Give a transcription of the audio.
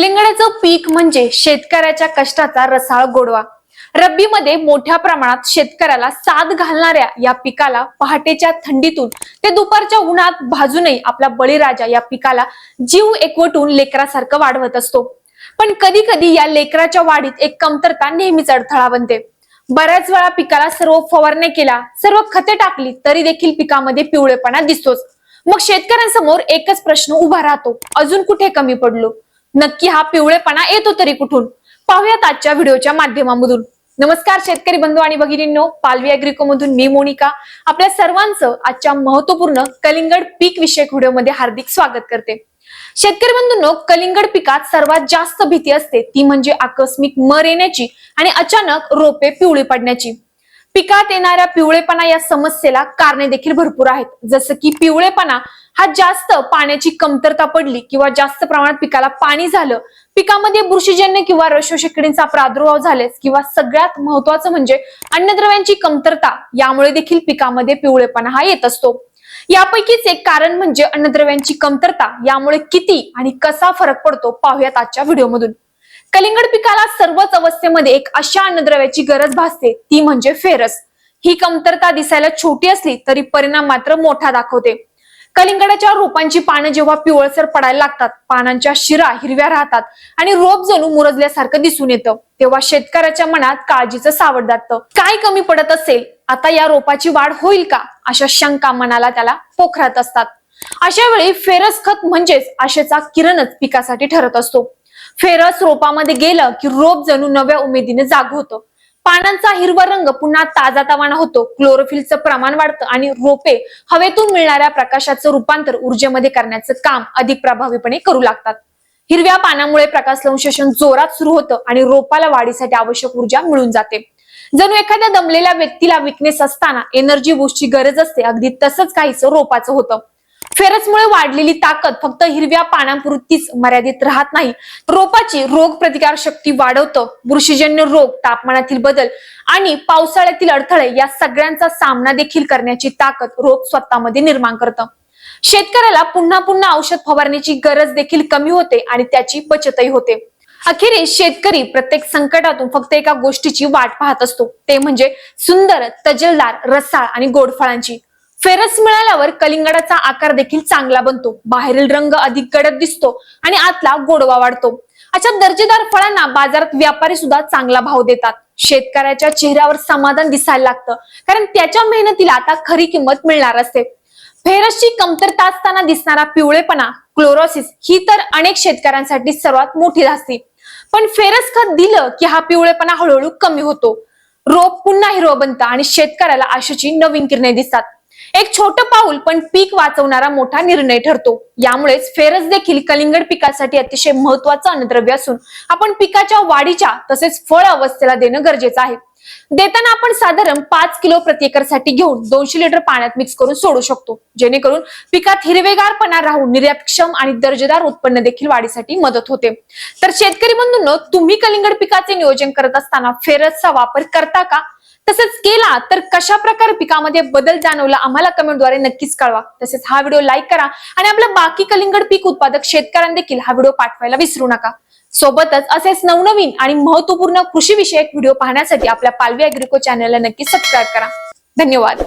कलिंगडाचं पीक म्हणजे शेतकऱ्याच्या कष्टाचा रसाळ गोडवा. रब्बीमध्ये मोठ्या प्रमाणात शेतकऱ्याला साथ घालणाऱ्या या पिकाला पहाटेच्या थंडीतून ते दुपारच्या उन्हात भाजूनही आपला बळीराजा या पिकाला जीव एकवटून लेकरासारखं वाढवत असतो. पण कधी कधी या लेकराच्या वाढीत एक कमतरता नेहमीच अडथळा बनते. बऱ्याच वेळा पिकाला सर्व फवारणे केला सर्व खते टाकली तरी देखील पिकामध्ये पिवळेपणा दिसतोच. मग शेतकऱ्यांसमोर एकच प्रश्न उभा राहतो अजून कुठे कमी पडलो? नक्की हा पिवळेपणा येतो तरी कुठून? पाहूयात आजच्या व्हिडिओच्या माध्यमामधून. नमस्कार शेतकरी बंधू आणि भगिनींनो पालवी अॅग्रिको मधून मी मोनिका. आपल्या सर्वांचं आजच्या महत्त्वपूर्ण कलिंगड पीक विषयक व्हिडिओमध्ये हार्दिक स्वागत करते. शेतकरी बंधूंनो कलिंगड पिकात सर्वात जास्त भीती असते ती म्हणजे आकस्मिक मर येण्याची आणि अचानक रोपे पिवळी पडण्याची. पिकात येणाऱ्या पिवळेपणा या समस्येला कारणे देखील भरपूर आहेत. जसं की पिवळेपणा हा जास्त पाण्याची कमतरता पडली किंवा जास्त प्रमाणात पिकाला पाणी झालं पिकामध्ये बुरशीजन्य किंवा रशोशकिडींचा प्रादुर्भाव झालेस किंवा सगळ्यात महत्वाचं म्हणजे अन्नद्रव्यांची कमतरता यामुळे देखील पिकामध्ये पिवळेपणा हा येत असतो. यापैकीच एक कारण म्हणजे अन्नद्रव्यांची कमतरता यामुळे किती आणि कसा फरक पडतो पाहूयात आजच्या व्हिडिओमधून. कलिंगड पिकाला सर्वच अवस्थेमध्ये एक अशा अन्नद्रव्याची गरज भासते ती म्हणजे फेरस. ही कमतरता दिसायला छोटी असली तरी परिणाम मात्र मोठा दाखवते. कलिंगडाच्या रोपांची पानं जेव्हा पिवळसर पडायला लागतात पानांच्या शिरा हिरव्या राहतात आणि रोप जणू मुरजल्यासारखं दिसून येतं. तेव्हा शेतकऱ्याच्या मनात काळजीचं सावड जातं. काय कमी पडत असेल आता या रोपाची वाढ होईल का? अशा शंका मनाला त्याला पोखरत असतात. अशा वेळी फेरस खत म्हणजेच आशेचा किरणच पिकासाठी ठरत असतो. फेरस रोपामध्ये गेलं की रोप जणू नव्या उमेदीने जाग होतं. पानांचा हिरवा रंग पुन्हा ताजा तवाना होतो. क्लोरोफिलचं प्रमाण वाढतं आणि रोपे हवेतून मिळणाऱ्या प्रकाशाचं रूपांतर ऊर्जेमध्ये करण्याचं काम अधिक प्रभावीपणे करू लागतात. हिरव्या पानामुळे प्रकाश संश्लेषण जोरात सुरू होतं आणि रोपाला वाढीसाठी आवश्यक ऊर्जा मिळून जाते. जणू एखाद्या दमलेल्या व्यक्तीला विकनेस असताना एनर्जी बूस्टची गरज असते. अगदी तसंच काहीच रोपाचं होतं. फेरसमुळे वाढलेली ताकद फक्त हिरव्या पानांपुरतीच मर्यादित राहत नाही. रोपाची रोग प्रतिकार शक्ती वाढवतं. बुरशीजन्य रोग तापमानातील बदल आणि पावसाळ्यातील अडथळे या सगळ्यांचा सामना देखील करण्याची ताकद रोप स्वतःमध्ये निर्माण करतं. शेतकऱ्याला पुन्हा पुन्हा औषध फवारण्याची गरज देखील कमी होते आणि त्याची बचतही होते. अखेरीस शेतकरी प्रत्येक संकटातून फक्त एका गोष्टीची वाट पाहत असतो. ते म्हणजे सुंदर तजलदार रसाळ आणि गोड फळांची फेरस मिळाल्यावर कलिंगडाचा आकार देखील चांगला बनतो. बाहेरील रंग अधिक गडद दिसतो आणि आतला गोडवा वाढतो. अशा दर्जेदार फळांना बाजारात व्यापारी सुद्धा चांगला भाव देतात. शेतकऱ्याच्या चेहऱ्यावर समाधान दिसायला लागतं. कारण त्याच्या मेहनतीला आता खरी किंमत मिळणार असते फेरसची कमतरता असताना दिसणारा पिवळेपणा क्लोरोसिस ही तर अनेक शेतकऱ्यांसाठी सर्वात मोठी असते पण फेरस खत दिलं की हा पिवळेपणा हळूहळू कमी होतो. रोप पुन्हा हिरवं बनतं आणि शेतकऱ्याला आशेची नवीन किरणे दिसतात. एक छोटं पाऊल पण पीक वाचवणारा मोठा निर्णय ठरतो. यामुळेच फेरस देखील कलिंगड पिकासाठी अतिशय महत्वाचं अन्नद्रव्य असून आपण पिकाच्या वाढीच्या तसेच फळ अवस्थेला देणं गरजेचं आहे. देताना आपण साधारण पाच किलो प्रति घेऊन दोनशे लिटर पाण्यात मिक्स करून सोडू शकतो. जेणेकरून पिकात हिरवेगारपणा राहून निर्यातक्षम आणि दर्जेदार उत्पन्न देखील वाढीसाठी मदत होते. तर शेतकरी बंधूंनो तुम्ही कलिंगड पिकाचे नियोजन करत असताना फेरसचा वापर करता का? तसंच केला तर कशा प्रकारे पिकामध्ये बदल जाणवला आम्हाला कमेंटद्वारे नक्कीच कळवा. तसेच हा व्हिडिओ लाईक करा आणि आपलं बाकी कलिंगड पीक उत्पादक शेतकऱ्यांना देखील हा व्हिडिओ पाठवायला विसरू नका. सोबतच असेच नवनवीन आणि महत्त्वपूर्ण कृषी विषयक व्हिडिओ पाहण्यासाठी आपल्या पालवी अॅग्रिको चॅनलला नक्की सबस्क्राईब करा. धन्यवाद.